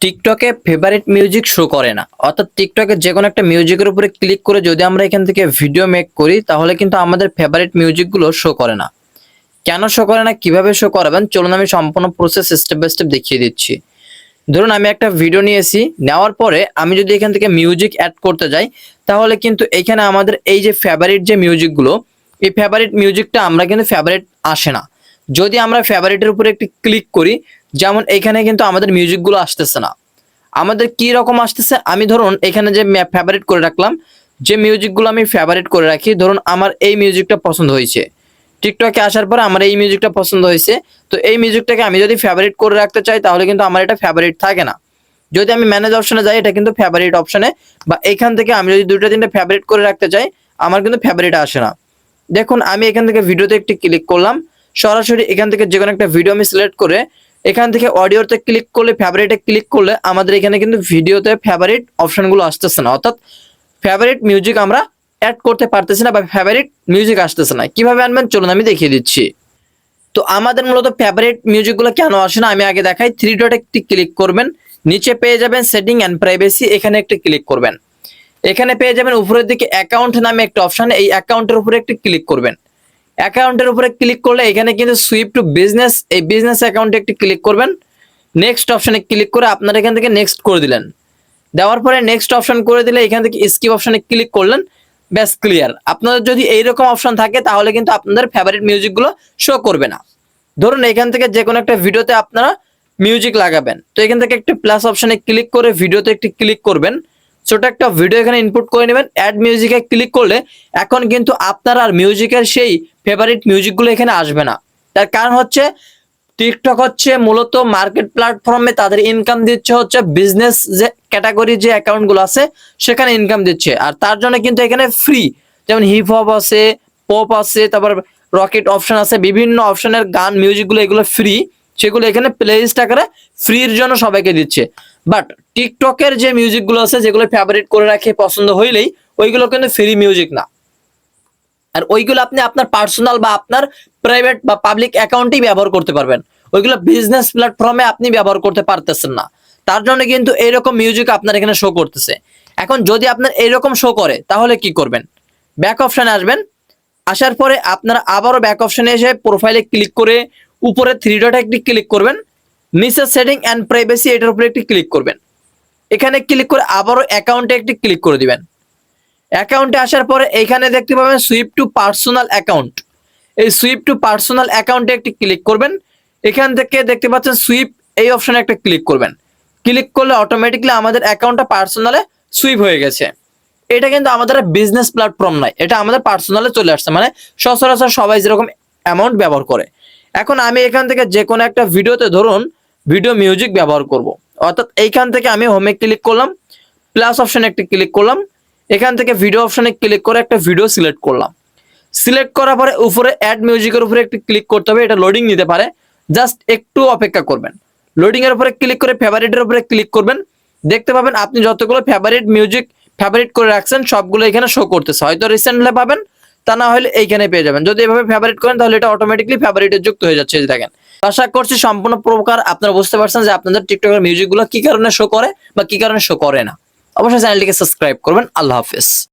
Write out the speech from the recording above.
টিকটকে favourite music show করে না। অর্থাৎ টিকটকে যে কোনো একটা মিউজিকের উপরে ক্লিক করে যদি আমরা এখান থেকে ভিডিও মেক করি, তাহলে কিন্তু আমাদের ফেভারিট মিউজিকগুলো শো করে না। কেন শো করে না? কীভাবে শো করাবেন? চলুন আমি সম্পূর্ণ প্রসেস স্টেপ বাই স্টেপ দেখিয়ে দিচ্ছি। ধরুন, আমি একটা ভিডিও নিয়েছি, নেওয়ার পরে আমি যদি এখান থেকে মিউজিক অ্যাড করতে যাই, তাহলে কিন্তু এখানে আমাদের এই যে ফেভারিট যে মিউজিকগুলো এই ফেভারিট মিউজিকটা আমরা কিন্তু ফেভারিট আসে না। যদি আমরা ফেভারিটের উপরে একটি ক্লিক করি যেমন এখানে কিন্তু আমাদের মিউজিকগুলো আসতেছে না। আমাদের কি রকম আসতেছে? আমি ধরুন এখানে যে ফেভারিট করে রাখলাম, যে মিউজিকগুলো আমি ফেভারিট করে রাখি, ধরুন আমার এই মিউজিকটা পছন্দ হয়েছে। টিকটকে আসার পর আমার এই মিউজিকটা পছন্দ হয়েছে। তো এই মিউজিকটাকে আমি যদি ফেভারিট করে রাখতে চাই, তাহলে কিন্তু আমার এটা ফেভারিট থাকে না। যদি আমি ম্যানেজ অপশনে যাই, এটা কিন্তু ফেভারিট অপশনে বা এখান থেকে আমি যদি দুটো তিনটে ফেভারিট করে রাখতে চাই, আমার কিন্তু ফেভারিট আসে না। দেখুন, আমি এখান থেকে ভিডিওতে একটি ক্লিক করলাম। সরাসরি এখান থেকে যে কোনো একটা ভিডিও আমি সিলেক্ট করে এখান থেকে অডিওতে ক্লিক করলে ফেভারিটে ক্লিক করলে আমাদের এখানে কিন্তু ভিডিওতে ফেভারিট অপশানগুলো আসতেছে না। অর্থাৎ ফেভারিট মিউজিক আমরা অ্যাড করতে পারতেছি না বা ফেভারিট মিউজিক আসতেছে না। কীভাবে আনবেন? চলুন আমি দেখিয়ে দিচ্ছি। তো আমাদের মূলত ফেভারিট মিউজিকগুলো কেন আসে না? আমি আগে দেখাই। থ্রি ডট একটি ক্লিক করবেন, নিচে পেয়ে যাবেন সেটিং অ্যান্ড প্রাইভেসি এখানে একটি ক্লিক করবেন। এখানে পেয়ে যাবেন উপরের দিকে অ্যাকাউন্ট নামে একটা অপশান এই অ্যাকাউন্টের উপরে একটি ক্লিক করবেন। অ্যাকাউন্টের উপরে ক্লিক করলে এখানে কিন্তু সুইপ টু বিজনেস এই বিজনেস অ্যাকাউন্টে একটি ক্লিক করবেন। নেক্সট অপশনে ক্লিক করে আপনারা এখান থেকে নেক্সট করে দিলেন। দেওয়ার পরে নেক্সট অপশন করে দিলে এখান থেকে স্কিপ অপশনে ক্লিক করলেন। ব্যাস ক্লিয়ার আপনাদের যদি এইরকম অপশন থাকে, তাহলে কিন্তু আপনাদের ফেভারিট মিউজিকগুলো শো করবে না। ধরুন এখান থেকে যে কোনো একটা ভিডিওতে আপনারা মিউজিক লাগাবেন। তো এখান থেকে একটি প্লাস অপশনে ক্লিক করে ভিডিওতে একটি ক্লিক করবেন। ছোট একটা ভিডিও এখানে ইনপুট করে নেবেন। অ্যাড মিউজিকে ক্লিক করলে এখন কিন্তু আপনার আর মিউজিকের সেই ফেভারিট মিউজিকগুলো এখানে আসবে না। তার কারণ হচ্ছে টিকটক হচ্ছে মূলত মার্কেট প্ল্যাটফর্মে তাদের ইনকাম দিচ্ছে হচ্ছে বিজনেস যে ক্যাটাগরি যে অ্যাকাউন্টগুলো আছে, সেখানে ইনকাম দিচ্ছে। আর তার জন্য কিন্তু এখানে ফ্রি যেমন হিপ হপ আছে পপ আছে, তারপর রকেট অপশন আছে, বিভিন্ন অপশনের গান মিউজিকগুলো এগুলো ফ্রি সেগুলো এখানে প্লে লিস্ট আকারে ফ্রির জন্য সবাইকে দিচ্ছে। বাট টিকটকের যে মিউজিকগুলো আছে, যেগুলো ফেভারিট করে রাখে পছন্দ হইলেই, ওইগুলো কিন্তু ফ্রি মিউজিক না। আর ওইগুলো আপনি আপনার পার্সোনাল বা আপনার প্রাইভেট বা পাবলিক অ্যাকাউন্টেই ব্যবহার করতে পারবেন। ওইগুলো বিজনেস প্ল্যাটফর্মে আপনি ব্যবহার করতে পারতেছেন না। তার জন্য কিন্তু এইরকম মিউজিক আপনার এখানে শো করতেছে। এখন যদি আপনার এইরকম শো করে, তাহলে কি করবেন? ব্যাক অপশনে আসবেন। আসার পরে আপনারা আবারও ব্যাক অপশনে এসে প্রোফাইলে ক্লিক করে উপরে থ্রি ডট একটি ক্লিক করবেন। নিচে সেটিং অ্যান্ড প্রাইভেসি এটার উপরে একটি ক্লিক করবেন। এখানে ক্লিক করে আবারও অ্যাকাউন্টে একটি ক্লিক করে দিবেন। অ্যাকাউন্টে আসার পরে এখানে দেখতে পাবেন সুইপ টু পার্সোনাল অ্যাকাউন্ট এই সুইপ টু পার্সোনাল অ্যাকাউন্টে একটি ক্লিক করবেন। এখান থেকে দেখতে পাচ্ছেন সুইপ এই অপশনে একটা ক্লিক করবেন। ক্লিক করলে অটোমেটিকলি আমাদের অ্যাকাউন্টটা পার্সোনালে সুইপ হয়ে গেছে। এটা কিন্তু আমাদের বিজনেস প্ল্যাটফর্ম নয়। এটা আমাদের পার্সোনালে চলে আসছে। মানে সচরাচর সবাই যেরকম অ্যামাউন্ট ব্যবহার করে। এখন আমি এখান থেকে যে কোনো একটা ভিডিওতে ধরুন ভিডিও মিউজিক ব্যবহার করব। অর্থাৎ এইখান থেকে আমি হোমে ক্লিক করলাম। প্লাস অপশনে একটি ক্লিক করলাম। এখান থেকে ভিডিও অপশনে ক্লিক করে একটা ভিডিও সিলেক্ট করলাম। সিলেক্ট করার পরে উপরে অ্যাড মিউজিকের উপরে একটু ক্লিক করতে হবে, এটা লোডিং নিতে পারে। জাস্ট একটু অপেক্ষা করবেন। লোডিং এর উপরে ক্লিক করে ফেভারিটের উপরে ক্লিক করবেন। দেখতে পাবেন আপনি যতগুলো ফেভারিট মিউজিক ফেভারিট করে রাখছেন, সবগুলো এখানে শো করতেছে। হয়তো রিসেন্টলি পাবেন, তা না হলে এইখানে পেয়ে যাবেন। যদি এভাবে ফেভারিট করেন, তাহলে এটা অটোমেটিকলি ফেভারিটে যুক্ত হয়ে যাচ্ছে দেখেন। আশা করছি সম্পূর্ণ প্রকার আপনারা বুঝতে পারছেন যে আপনাদের টিকটকের মিউজিকগুলো কি কারণে শো করে বা কি কারণে শো করে না। অবশ্যই চ্যানেলটিকে সাবস্ক্রাইব করবেন। আল্লাহ হাফেজ।